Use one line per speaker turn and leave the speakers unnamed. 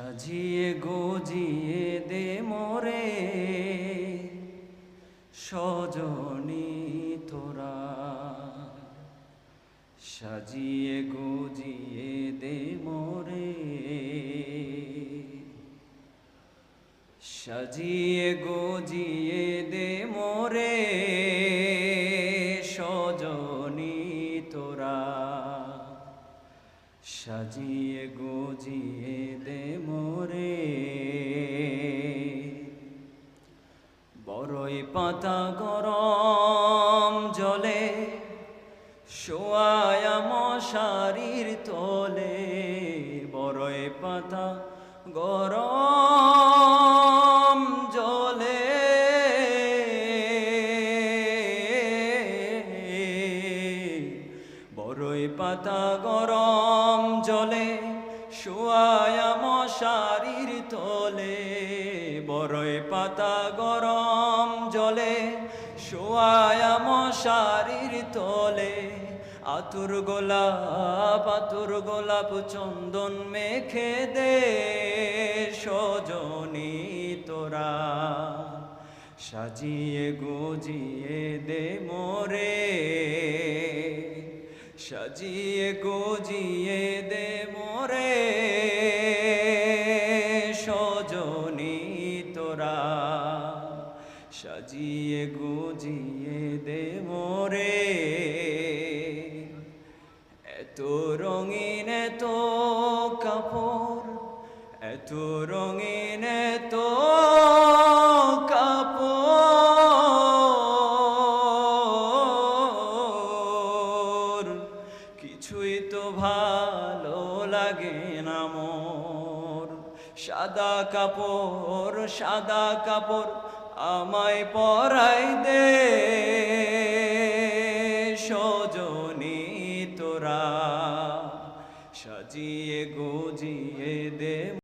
সাজিয়ে গজিয়ে দে মোরে, সজনী তোরা। সাজিয়ে গজিয়ে দে মোরে, সাজিয়ে গজিয়ে দে মোরে, সজনী তোরা। সাজিয়ে গজিয়ে বড়ই পাতা গরম জলে, শোয়ায়া মশারির তলে বড়ই পাতা গরম জলে। বড়ই পাতা গরম জলে, শুয়ায়া মশারির তলে বড়ই পাতা গরম শুয়ায়া মশারির তলে। আতুর গোলাপ আতুর গোলাপ চন্দন মেখে দে সজনী তোরা। সাজিয়ে গজিয়ে দে মোরে। সাজিয়ে গজিয়ে দে মোরে। সজনী তোরা। সাজিয়ে গজিয়ে দে মোরে এত রঙিন এত কাপড়, এত রঙিন এত কাপড়। কিছুই তো ভালো লাগে না মোর। সাদা কাপড় সাদা কাপড় আমায় পরাই দে সজনী তোরা সাজিয়ে গজিয়ে দে